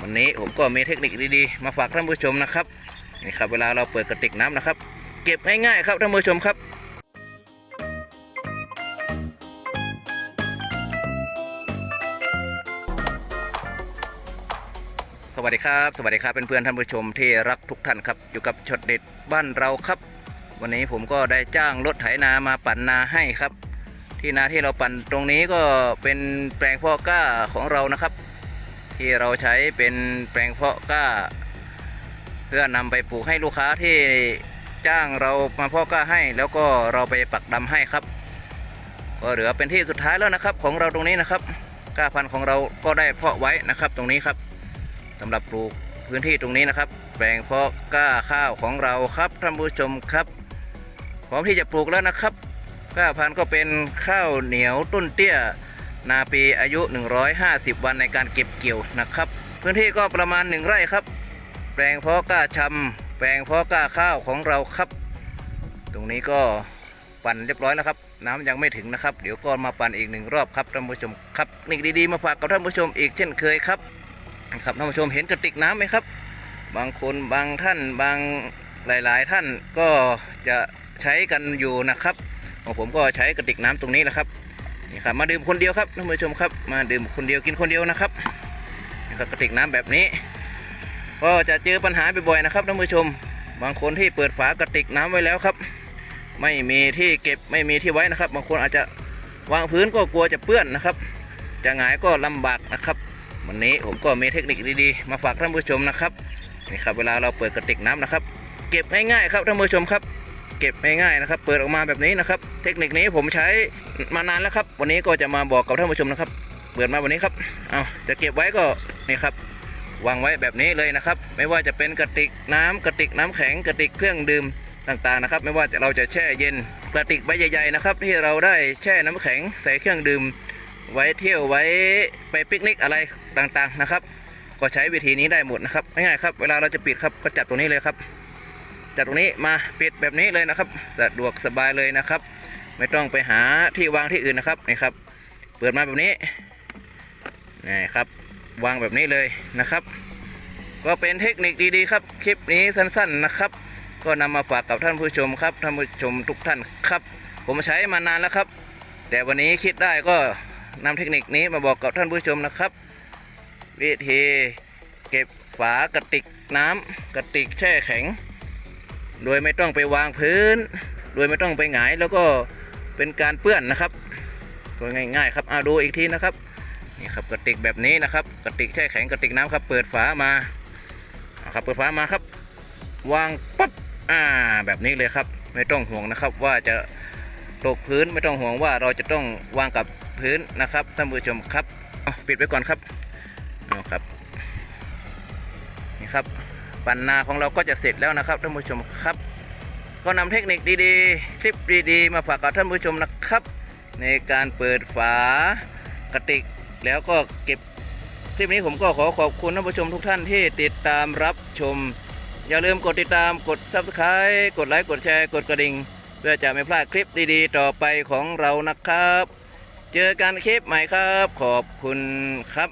วันนี้ผมก็มีเทคนิคดีๆ มาฝากท่านผู้ชมนะครับนี่ครับเวลาเราเปิดกระติกน้ำนะครับ เก็บง่ายๆครับท่านผู้ชมครับสวัสดีครับสวัสดีครับเพื่อนๆท่านผู้ชมที่รักทุกท่านครับ อยู่กับช็อตเด็ดบ้านเราครับ วันนี้ผมก็ได้จ้างรถไถนามาปั่นนาให้ครับ ที่นาที่เราปั่นตรงนี้ก็เป็นแปลงพาะกล้าของเรานะครับ ที่เราใช้เป็นแปลงเพาะกล้า เพื่อนำไปปลูกให้ลูกค้าที่จ้างเรามาเพาะกล้าให้ แล้วก็เราไปปักดำให้ครับ ก็เหลือเป็นที่สุดท้ายแล้วนะครับ ของเราตรงนี้นะครับกล้าพันธุ์ของเราก็ได้เพาะไว้นะครับ ตรงนี้ครับสำหรับปลูกพื้นที่ตรงนี้นะครับ แปลงเพาะกล้าข้าวของเราครับท่านผู้ชมครับพร้อมที่จะปลูกแล้วนะครับกล้าพันธุ์ก็เป็นข้าวเหนียวต้นเตี้ย นาปีอายุ 150 วันในการเก็บเกี่ยวนะครับ พื้นที่ก็ประมาณ 1 ไร่ครับ แปลงเพาะกล้าชำแปลงเพาะกล้าข้าวของเราครับ ตรงนี้ก็ปั่นเรียบร้อยแล้วครับ น้ำยังไม่ถึงนะครับ เดี๋ยวก็มาปั่นอีกหนึ่งรอบครับท่านผู้ชมครับนี่ดีๆมาฝากกับท่านผู้ชมอีกเช่นเคยครับครับท่านผู้ชมเห็นกระติกน้ำไหมครับ บางคนบางท่านบางหลาย ๆ ท่านก็จะใช้กันอยู่นะครับของผมก็ใช้กระติกน้ำตรงนี้แหละครับ นี่ครับมาดื่มคนเดียวครับท่านผู้ชมครับ มาดื่มคนเดียวกินคนเดียวนะครับนี่ครับกระติกน้ำแบบนี้ ก็จะเจอปัญหาบ่อยๆนะครับท่านผู้ชม บางคนที่เปิดฝากระติกน้ำไว้แล้วครับ ไม่มีที่เก็บไม่มีที่ไว้นะครับ บางคนอาจจะวางพื้นก็กลัวจะเปื้อนนะครับ จะหงายก็ลำบากนะครับ วันนี้ผมก็มีเทคนิคดีๆ มาฝากท่านผู้ชมนะครับนี่ครับเวลาเราเปิดกระติกน้ำนะครับ เก็บง่ายๆครับท่านผู้ชมครับ เก็บง่ายๆนะครับ เปิดออกมาแบบนี้นะครับ เทคนิคนี้ผมใช้มานานแล้วครับ วันนี้ก็จะมาบอกกับท่านผู้ชมนะครับ เปิดมาวันนี้ครับ เอาจะเก็บไว้ก็นี่ครับวางไว้แบบนี้เลยนะครับ ไม่ว่าจะเป็นกระติกน้ำกระติกน้ำแข็งกระติกเครื่องดื่มต่างๆนะครับ ไม่ว่าจะเราจะแช่เย็นกระติกใบใหญ่ๆนะครับ ที่เราได้แช่น้ำแข็งใส่เครื่องดื่ม ไว้เที่ยวไว้ไปปิกนิกอะไรต่างๆนะครับ ก็ใช้วิธีนี้ได้หมดนะครับง่ายๆครับ เวลาเราจะปิดครับก็จับตรงนี้เลยครับ จับตรงนี้มาปิดแบบนี้เลยนะครับ สะดวกสบายเลยนะครับ ไม่ต้องไปหาที่วางที่อื่นนะครับนี่ครับ เปิดมาแบบนี้นี่ครับ วางแบบนี้เลยนะครับ ก็เป็นเทคนิคดีๆครับ คลิปนี้สั้นๆนะครับ ก็นำมาฝากกับท่านผู้ชมครับท่านผู้ชมทุกท่านครับ ผมใช้มานานแล้วครับ แต่วันนี้คิดได้ก็นำเทคนิคนี้มาบอกกับท่านผู้ชมนะครับ วิธีเก็บฝากระติกน้ำกระติกแช่แข็ง โดยไม่ต้องไปวางพื้น โดยไม่ต้องไปหงายแล้วก็เป็นการเปื้อนนะครับก็ง่าย ๆ ครับเอาดูอีกทีนะครับนี่ครับกระติกแบบนี้นะครับกระติกแช่แข็งกระติกน้ำครับ เปิดฝามาครับเปิดฝามาครับ วางปั๊บอ่าแบบนี้เลยครับ ไม่ต้องห่วงนะครับ ว่าจะตกพื้นไม่ต้องห่วงว่าเราจะต้องวางกับพื้นนะครับท่านผู้ชมครับปิดไว้ก่อนครับเอาครับนี่ครับ ปันนาของเราก็จะเสร็จแล้วนะครับท่านผู้ชมครับ ก็นำเทคนิคดีๆ คลิปดีๆ มาฝากกับท่านผู้ชมนะครับ ในการเปิดฝากระติกแล้วก็เก็บคลิปนี้ผมก็ขอขอบคุณท่านผู้ชมทุกท่านที่ติดตามรับชม อย่าลืมกดติดตามกด subscribe กดไลค์กดแชร์กดกระดิ่งเพื่อจะไม่พลาดคลิปดีๆ ต่อไปของเรานะครับ เจอกันคลิปใหม่ครับ ขอบคุณครับ